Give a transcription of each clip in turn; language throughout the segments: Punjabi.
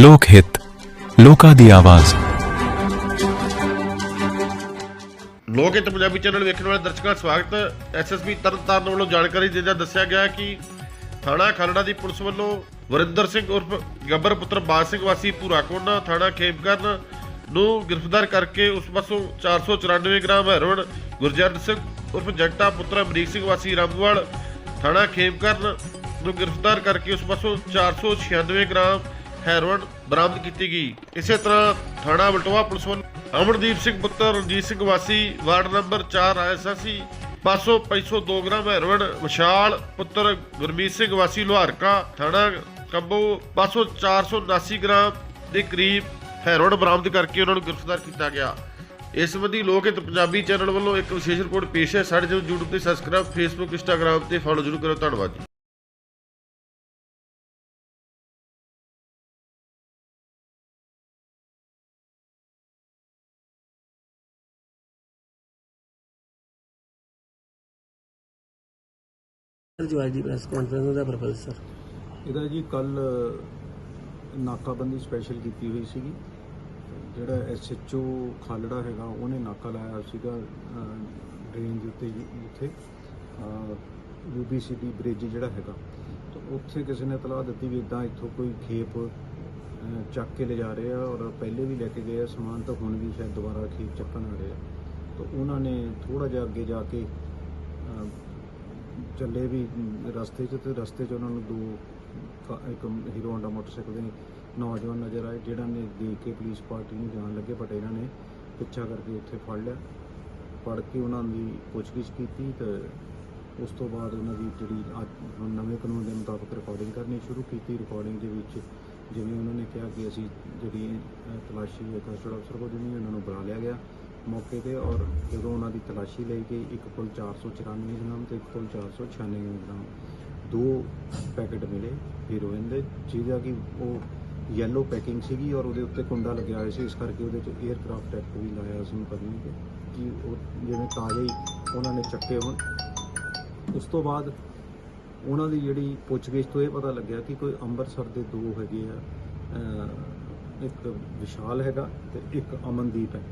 ਲੋਕ ਹਿੱਤ, ਲੋਕਾਂ ਦੀ ਆਵਾਜ਼। ਲੋਕ ਹਿੱਤ ਪੰਜਾਬੀ ਚੈਨਲ ਵੇਖਣ ਵਾਲੇ ਦਰਸ਼ਕਾਂ ਦਾ ਸਵਾਗਤ ਐਸਐਸਪੀ ਤਰਨਤਾਰਨ ਵੱਲੋਂ ਜਾਣਕਾਰੀ ਦਿੰਦਿਆਂ ਦੱਸਿਆ ਗਿਆ ਕਿ ਥਾਣਾ ਖਰੜਾ ਦੀ ਪੁਲਿਸ ਵੱਲੋਂ ਵਰਿੰਦਰ ਸਿੰਘ ਉਰਫ ਗੱਬਰ ਪੁੱਤਰ ਬਾਜ ਸਿੰਘ ਵਾਸੀ ਭੂਰਾ ਥਾਣਾ ਖੇਮਕਰਨ ਨੂੰ ਗ੍ਰਿਫਤਾਰ ਕਰਕੇ ਉਸ ਪਾਸੋਂ 494 ਗ੍ਰਾਮ ਹੈਰੋਇਨ, ਗੁਰਜੰਟ ਸਿੰਘ ਉਰਫ ਜਗਤਾ ਪੁੱਤਰ ਅਮਰੀਕ ਸਿੰਘ ਵਾਸੀ ਰਾਮੂਵਾਲ ਥਾਣਾ ਖੇਮਕਰਨ ਨੂੰ ਗ੍ਰਿਫਤਾਰ ਕਰਕੇ ਉਸ ਪਾਸੋਂ 496 ਗ੍ਰਾਮ ਹੈਰੋਇਨ ਬਰਾਮਦ ਕੀਤੀ ਗਈ। ਇਸੇ ਤਰ੍ਹਾਂ ਥਾਣਾ ਬਲਟੋਆ ਪੁਲਿਸ ਵੱਲੋਂ ਅਮਰਦੀਪ ਸਿੰਘ ਪੁੱਤਰ, ਰਣਜੀਤ ਸਿੰਘ ਵਾਸੀ, ਵਾਰਡ ਨੰਬਰ 4 ਆਇਆਸੀ ਪਾਸੋਂ 502 ਗ੍ਰਾਮ ਹੈਰੋਇਨ ਵਿਸ਼ਾਲ ਪੁੱਤਰ ਗੁਰਮੀਤ ਸਿੰਘ ਵਾਸੀ ਲੋਹਾਰਕਾ, ਥਾਣਾ ਕੰਬੋ, ਪਾਸੋਂ 479 ਗ੍ਰਾਮ ਦੇ ਕਰੀਬ ਹੈਰੋਇਨ ਬਰਾਮਦ ਕਰਕੇ ਉਹਨਾਂ ਨੂੰ ਗ੍ਰਿਫਤਾਰ ਕੀਤਾ ਗਿਆ। ਇਸ ਸੰਬੰਧੀ ਲੋਕ ਹਿੱਤ ਪੰਜਾਬੀ ਚੈਨਲ ਵੱਲੋਂ ਇੱਕ ਵਿਸ਼ੇਸ਼ ਰਿਪੋਰਟ ਪੇਸ਼ ਹੈ। ਸਾਡੇ ਚੈਨਲ YouTube ਤੇ ਸਬਸਕ੍ਰਾਈਬ Facebook, Instagram ਤੇ ਫੋਲੋ ਜ਼ਰੂਰ ਕਰੋ। ਧੰਨਵਾਦ ਜੋ ਅੱਜ ਦੀ ਪ੍ਰੈਸ ਕਾਨਫਰੰਸ ਦਾ ਪਰਪਸ ਸਰ ਇਹਦਾ ਜੀ ਕੱਲ ਨਾਕਾਬੰਦੀ ਸਪੈਸ਼ਲ ਕੀਤੀ ਹੋਈ ਸੀਗੀ। ਜਿਹੜਾ ਐਸਐਚਓ ਖਾਲੜਾ ਹੈਗਾ, ਉਹਨੇ ਨਾਕਾ ਲਾਇਆ ਸੀਗਾ ਡਰੇਨ ਦੇ ਉੱਤੇ ਜੀ, ਉੱਥੇ। ਯੂਬੀਸੀਡੀ ਬ੍ਰਿਜ ਜਿਹੜਾ ਹੈਗਾ। ਤਾਂ ਉੱਥੇ ਕਿਸੇ ਨੇ ਤਲਾਹ ਦਿੱਤੀ ਵੀ ਇਦਾਂ ਇੱਥੋਂ ਕੋਈ ਖੇਪ ਚੱਕ ਕੇ ਲਿਜਾ ਰਹੇ ਆ ਔਰ ਪਹਿਲੇ ਵੀ ਲੈ ਕੇ ਗਏ ਆ, ਸਮਾਨ ਤਾਂ ਹੁਣ ਵੀ ਸ਼ਾਇਦ ਦੁਬਾਰਾ ਖੇਪ ਚੱਕਣ ਆ ਰਹੇ ਆ। ਤਾਂ ਉਹਨਾਂ ਨੇ ਥੋੜਾ ਜਿਹਾ ਅੱਗੇ ਜਾ ਕੇ ਚੱਲੇ ਵੀ ਰਸਤੇ 'ਚ ਤੇ ਰਸਤੇ 'ਚ ਉਹਨਾਂ ਨੂੰ ਦੋ ਕ- ਇੱਕ ਹੀਰੋ ਹੋਂਡਾ ਮੋਟਰਸਾਈਕਲ ਦੇ ਨੌਜਵਾਨ ਨਜ਼ਰ ਆਏ ਜਿਹੜਾ ਨੇ ਦੇਖ ਕੇ ਪੁਲਿਸ ਪਾਰਟੀ ਨੂੰ ਜਾਣ ਲੱਗੇ ਬਟ ਇਹਨਾਂ ਨੇ ਪਿੱਛਾ ਕਰਕੇ ਉੱਥੇ ਫੜ ਲਿਆ। ਫੜ ਕੇ ਉਹਨਾਂ ਦੀ ਪੁੱਛਗਿੱਛ ਕੀਤੀ ਤੇ ਉਸ ਤੋਂ ਬਾਅਦ ਉਹਨਾਂ ਦੀ ਜਿਹੜੀ ਅੱਜ ਹੁਣ ਨਵੇਂ ਕਾਨੂੰਨ ਦੇ ਮੁਤਾਬਕ ਰਿਕਾਰਡਿੰਗ ਕਰਨੀ ਸ਼ੁਰੂ ਕੀਤੀ। ਰਿਕਾਰਡਿੰਗ ਦੇ ਵਿੱਚ ਜਿਵੇਂ ਉਹਨਾਂ ਨੇ ਕਿਹਾ ਕਿ ਅਸੀਂ ਜਿਹੜੀ ਅਹ, ਤਲਾਸ਼ੀ ਹੈ ਕਸਟਡ ਅਫਸਰ ਕੋਲ ਜਿਵੇਂ ਉਹਨਾਂ ਨੂੰ ਬੁਲਾ ਲਿਆ ਗਿਆ ਮੌਕੇ ਤੇ ਔਰ ਜਦੋਂ ਉਹਨਾਂ ਦੀ ਤਲਾਸ਼ੀ ਲਈ ਗਈ, ਇੱਕ ਕੋਲ 494 ਗ੍ਰਾਮ ਤੇ ਇੱਕ ਕੋਲ 496 ਗ੍ਰਾਮ ਦੋ ਪੈਕੇਟ ਮਿਲੇ ਹੀਰੋਇਨ ਦੇ, ਜਿਹਦਾ ਕਿ ਉਹ ਯੈਲੋ ਪੈਕਿੰਗ ਸੀਗੀ ਔਰ ਉਹਦੇ ਉੱਤੇ ਕੁੰਡਾ ਲੱਗਿਆ ਹੋਇਆ ਸੀ। ਇਸ ਕਰਕੇ ਉਹਦੇ 'ਚ 에ਅਰਕ੍ਰਾਫਟ ਐਕਟ ਵੀ ਲਾਇਆ ਸੀ ਮੁਕੱਦਮੇ ਤੇ ਕਿ ਉਹ ਜਿਵੇਂ ਤਾਜ਼ੇ ਉਹਨਾਂ ਨੇ ਚੱਕੇ ਹੋਣ। ਉਸ ਤੋਂ ਬਾਅਦ ਉਹਨਾਂ ਦੀ ਜਿਹੜੀ ਪੁੱਛਗਿੱਛ ਤੋਂ ਇਹ ਪਤਾ ਲੱਗਿਆ ਕਿ ਕੋਈ ਅੰਮ੍ਰਿਤਸਰ ਦੇ ਦੋ ਹੈਗੇ ਆ ਇੱਕ ਵਿਸ਼ਾਲ ਹੈਗਾ ਤੇ ਇੱਕ ਅਮਨਦੀਪ ਹੈ।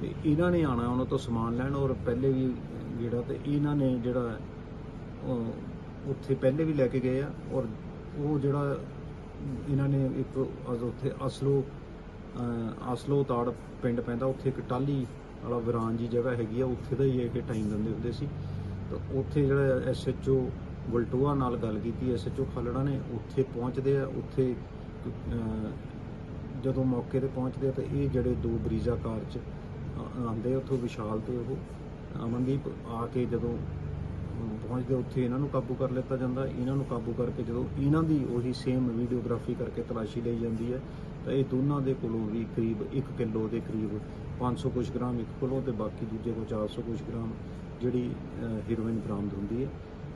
ਤੇ ਇਹਨਾਂ ਨੇ ਆਣਾ ਉਹਨਾਂ ਤੋਂ ਸਮਾਨ ਲੈਣ ਔਰ ਪਹਿਲੇ ਵੀ ਜਿਹੜਾ ਤੇ ਇਹਨਾਂ ਨੇ ਜਿਹੜਾ ਉੱਥੇ ਪਹਿਲੇ ਵੀ ਲੈ ਕੇ ਗਏ ਆ ਔਰ ਉਹ ਜਿਹੜਾ ਇਹਨਾਂ ਨੇ ਇੱਕ ਅਜ ਉੱਥੇ ਅਸਲੋ ਅਸਲੋ ਤਾੜ ਪਿੰਡ ਪੈਂਦਾ, ਉੱਥੇ ਇੱਕ ਟਾਲੀ ਵਾਲਾ ਵਿਰਾਨ ਜੀ ਜਗ੍ਹਾ ਹੈਗੀ ਆ, ਉੱਥੇ ਦਾ ਹੀ ਇਹ ਕਿ ਟਾਈਮ ਦਿੰਦੇ ਹੁੰਦੇ ਸੀ। ਤਾਂ ਉੱਥੇ ਜਿਹੜਾ ਐਸਐਚਓ ਬਲਟੋਆ ਨਾਲ ਗੱਲ ਕੀਤੀ ਐਸਐਚਓ ਖਾਲੜਾ ਨੇ, ਉੱਥੇ ਪਹੁੰਚਦੇ ਆ, ਉੱਥੇ ਜਦੋਂ ਮੌਕੇ ਤੇ ਪਹੁੰਚਦੇ ਆ, ਤਾਂ ਇਹ ਜਿਹੜੇ ਦੋ ਬਰੀਜ਼ਾ ਕਾਰ ਚ ਆਉਂਦੇ ਉੱਥੋਂ ਵਿਸ਼ਾਲ ਤੇ ਉਹ। ਅਮਨਦੀਪ ਆ ਕੇ ਜਦੋਂ ਪਹੁੰਚਦੇ ਉੱਥੇ ਇਹਨਾਂ ਨੂੰ ਕਾਬੂ ਕਰ ਲਿੱਤਾ ਜਾਂਦਾ। ਇਹਨਾਂ ਨੂੰ ਕਾਬੂ ਕਰਕੇ ਜਦੋਂ ਇਹਨਾਂ ਦੀ ਉਹੀ ਸੇਮ ਵੀਡੀਓਗ੍ਰਾਫੀ ਕਰਕੇ ਤਲਾਸ਼ੀ ਲਈ ਜਾਂਦੀ ਹੈ, ਤਾਂ ਇਹ ਦੋਨਾਂ ਦੇ ਕੋਲੋਂ ਵੀ ਕਰੀਬ 1 ਕਿਲੋ ਦੇ ਕਰੀਬ 500 ਕੁਝ ਗ੍ਰਾਮ ਇੱਕ ਕੋਲੋਂ ਤੇ ਬਾਕੀ ਦੂਜੇ ਕੋਲ 400 ਕੁਝ ਗ੍ਰਾਮ ਜਿਹੜੀ ਹੀਰੋਇਨ ਬਰਾਮਦ ਹੁੰਦੀ ਹੈ।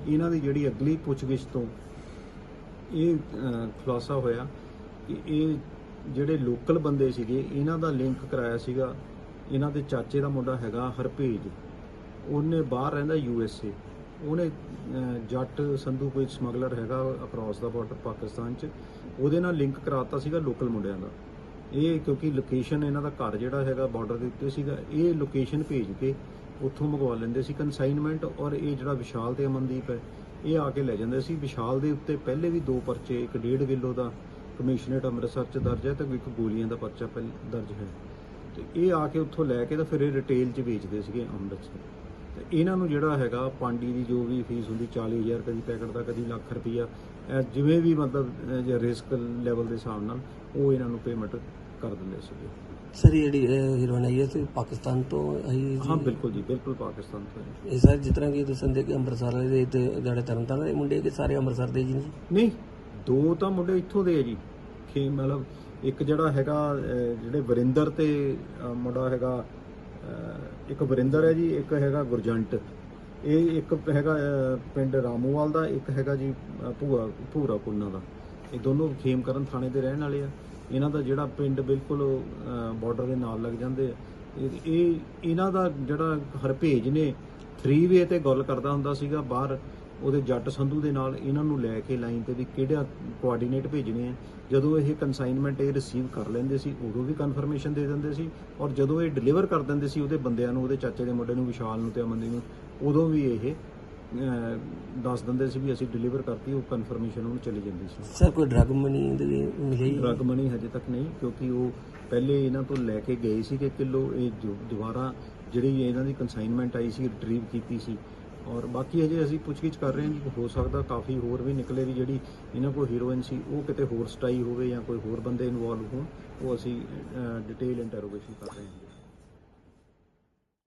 ਇਹਨਾਂ ਦੀ ਜਿਹੜੀ ਅਗਲੀ ਪੁੱਛਗਿੱਛ ਤੋਂ ਇਹ ਖੁਲਾਸਾ ਹੋਇਆ ਕਿ ਇਹ ਜਿਹੜੇ ਲੋਕਲ ਬੰਦੇ ਸੀਗੇ, ਇਹਨਾਂ ਦਾ ਲਿੰਕ ਕਰਾਇਆ ਸੀਗਾ ਇਹਨਾਂ ਦੇ ਚਾਚੇ ਦਾ ਮੁੰਡਾ ਹੈਗਾ ਹਰਪੇਜ ਉਹਨੇ ਬਾਹਰ ਰਹਿੰਦਾ ਯੂ ਐਸ ਏ। ਉਹਨੇ ਜੱਟ ਸੰਧੂ ਕੋਈ ਸਮਗਲਰ ਹੈਗਾ ਅਕ੍ਰੋਸ ਦਾ ਬਾਰਡਰ ਪਾਕਿਸਤਾਨ ਚ। ਉਹਦੇ ਨਾਲ ਲਿੰਕ ਕਰਾਤਾ ਸੀਗਾ ਲੋਕਲ ਮੁੰਡਿਆਂ ਦਾ। ਇਹ ਕਿਉਂਕਿ ਲੋਕੇਸ਼ਨ ਇਹਨਾਂ ਦਾ ਘਰ ਜਿਹੜਾ ਹੈਗਾ ਬਾਰਡਰ ਦੇ ਉੱਤੇ ਸੀਗਾ, ਇਹ ਲੋਕੇਸ਼ਨ ਭੇਜ ਕੇ ਉੱਥੋਂ ਮੰਗਵਾ ਲੈਂਦੇ ਸੀ ਕਨਸਾਈਨਮੈਂਟ ਔਰ ਇਹ ਜਿਹੜਾ ਵਿਸ਼ਾਲ ਤੇ ਅਮਨਦੀਪ ਹੈ, ਇਹ ਆ ਕੇ ਲੈ ਜਾਂਦੇ ਸੀ। ਵਿਸ਼ਾਲ ਦੇ ਉੱਤੇ ਪਹਿਲੇ ਵੀ ਦੋ ਪਰਚੇ, ਇੱਕ ਡੇਢ ਕਿਲੋ ਦਾ ਕਮਿਸ਼ਨਰੇਟ ਅੰਮ੍ਰਿਤਸਰ ਚ ਦਰਜ ਹੈ ਤੇ ਇੱਕ ਗੋਲੀਆਂ ਦਾ ਪਰਚਾ ਪਹਿਲ ਦਰਜ ਹੈ। ਤੇ ਇਹ ਆ ਕੇ ਉੱਥੋਂ ਲੈ ਕੇ ਤਾਂ ਫਿਰ ਇਹ ਰਿਟੇਲ 'ਚ ਵੇਚਦੇ ਸੀਗੇ ਅੰਮ੍ਰਿਤਸਰ ਤੇ ਇਹਨਾਂ ਨੂੰ ਜਿਹੜਾ ਹੈਗਾ ਪਾਂਡੀ ਦੀ ਜੋ ਵੀ ਫੀਸ ਹੁੰਦੀ 40000 ਕਦੀ ਪੈਕਟ ਦਾ ਕਦੀ ਲੱਖ ਰੁਪਈਆ। ਜਿਵੇਂ ਵੀ ਮਤਲਬ ਜੇ ਰਿਸਕ ਲੈਵਲ ਦੇ ਹਿਸਾਬ ਨਾਲ ਉਹ ਇਹਨਾਂ ਨੂੰ ਪੇਮੈਂਟ ਕਰ ਦਿੰਦੇ ਸੀਗੇ। ਸਰ ਇਹ ਜਿਹੜੀ ਹੀਰੋਇਨ ਆਈ ਹੈ ਤੇ ਪਾਕਿਸਤਾਨ ਤੋਂ ਆਈ ਹੈ ਬਿਲਕੁਲ ਜੀ ਬਿਲਕੁਲ ਪਾਕਿਸਤਾਨ ਤੋਂ। ਇਹ ਸਰ ਜਿਸ ਤਰ੍ਹਾਂ ਕਿ ਤੁਸੀਂ ਦੇ ਕਿ ਅੰਮ੍ਰਿਤਸਰ ਦੇ ਤੇ ਜਿਹੜੇ ਤਰਨਤਾਰਨ ਦੇ ਮੁੰਡੇ ਕਿ ਸਾਰੇ ਅੰਮ੍ਰਿਤਸਰ ਦੇ ਜੀ? ਨਹੀਂ ਦੋ ਤਾਂ ਮੁੰਡੇ ਇੱਥੋਂ ਦੇ ਆ ਜੀ। ਖੇ ਮਤਲਬ ਇੱਕ ਜਿਹੜਾ ਹੈਗਾ ਜਿਹੜੇ ਵਰਿੰਦਰ ਤੇ ਮੁੰਡਾ ਹੈਗਾ ਇੱਕ ਵਰਿੰਦਰ ਹੈ ਜੀ, ਇੱਕ ਹੈਗਾ ਗੁਰਜੰਟ। ਇਹ ਇੱਕ ਹੈਗਾ ਪਿੰਡ ਰਾਮੋਵਾਲ ਦਾ, ਇੱਕ ਹੈਗਾ ਜੀ ਭੂਆ ਭੂਰਾ ਕੁੰਨਾ ਦਾ। ਇਹ ਦੋਨੋਂ ਖੇਮਕਰਨ ਥਾਣੇ ਦੇ ਰਹਿਣ ਵਾਲੇ ਆ। ਇਹਨਾਂ ਦਾ ਜਿਹੜਾ ਪਿੰਡ ਬਿਲਕੁਲ ਬਾਰਡਰ ਦੇ ਨਾਲ ਲੱਗ ਜਾਂਦੇ ਆ। ਇਹ- ਇਹ, ਇਹਨਾਂ ਦਾ ਜਿਹੜਾ ਹਰਪੇਜ ਨੇ 3 ਵੇ ਤੇ ਗੱਲ ਕਰਦਾ ਹੁੰਦਾ ਸੀਗਾ, ਬਾਹਰ। ਉਹਦੇ ਜੱਟ ਸੰਧੂ ਦੇ ਨਾਲ ਇਹਨਾਂ ਨੂੰ ਲੈ ਕੇ ਲਾਈਨ ਤੇ ਵੀ ਕਿਹੜਾ ਕੋਆਰਡੀਨੇਟ ਭੇਜਣੇ ਆ। ਜਦੋਂ ਇਹ ਕਨਸਾਈਨਮੈਂਟ ਇਹ ਰਿਸੀਵ ਕਰ ਲੈਂਦੇ ਸੀ ਉਦੋਂ ਵੀ ਕਨਫਰਮੇਸ਼ਨ ਦੇ ਦਿੰਦੇ ਸੀ ਔਰ ਜਦੋਂ ਇਹ ਡਿਲੀਵਰ ਕਰ ਦਿੰਦੇ ਸੀ ਉਹਦੇ ਬੰਦਿਆਂ ਨੂੰ ਉਹਦੇ ਚਾਚੇ ਦੇ ਮੁੰਡੇ ਨੂੰ ਵਿਸ਼ਾਲ ਨੂੰ ਤੇ ਅਮਨਦੀਪ ਨੂੰ ਉਦੋਂ ਵੀ ਇਹ ਦੱਸ ਦਿੰਦੇ ਸੀ ਵੀ ਅਸੀਂ ਡਿਲੀਵਰ ਕਰਤੀ ਉਹ ਕਨਫਰਮੇਸ਼ਨ ਉਹਨੂੰ ਚਲੀ ਜਾਂਦੀ ਸੀ। ਸਰ ਕੋਈ ਡਰਗ ਮਨੀ ਦੀ ਮਿਲੀ ਡਰਗ ਮਨੀ ਹਜੇ ਤੱਕ ਨਹੀਂ ਕਿਉਂਕਿ ਉਹ ਪਹਿਲੇ ਇਹਨਾਂ ਤੋਂ ਲੈ ਕੇ ਗਏ ਸੀ ਕਿ ਕਿਲੋ ਇਹ ਦੁਬਾਰਾ ਜਿਹੜੀ ਇਹਨਾਂ ਦੀ ਕਨਸਾਈਨਮੈਂਟ ਆਈ ਸੀ ਰਿਟਰੀਵ ਕੀਤੀ ਸੀ ਔਰ ਬਾਕੀ ਹਜੇ ਅਸੀਂ ਪੁੱਛਗਿੱਛ ਕਰ ਰਹੇ ਹਾਂ ਜੀ ਹੋ ਸਕਦਾ ਕਾਫੀ ਹੋਰ ਵੀ ਨਿਕਲੇ ਵੀ ਜਿਹੜੀ ਇਹਨਾਂ ਕੋਲ ਹੀਰੋਇਨ ਸੀ, ਉਹ ਕਿਤੇ ਹੋਰ ਸਟਾਈ ਹੋਵੇ ਜਾਂ ਕੋਈ ਹੋਰ ਬੰਦੇ ਇਨਵੋਲਵ ਹੋਣ, ਉਹ ਅਸੀਂ ਡਿਟੇਲ ਇੰਟਰੋਗੇਸ਼ਨ ਕਰ ਰਹੇ ਹਾਂ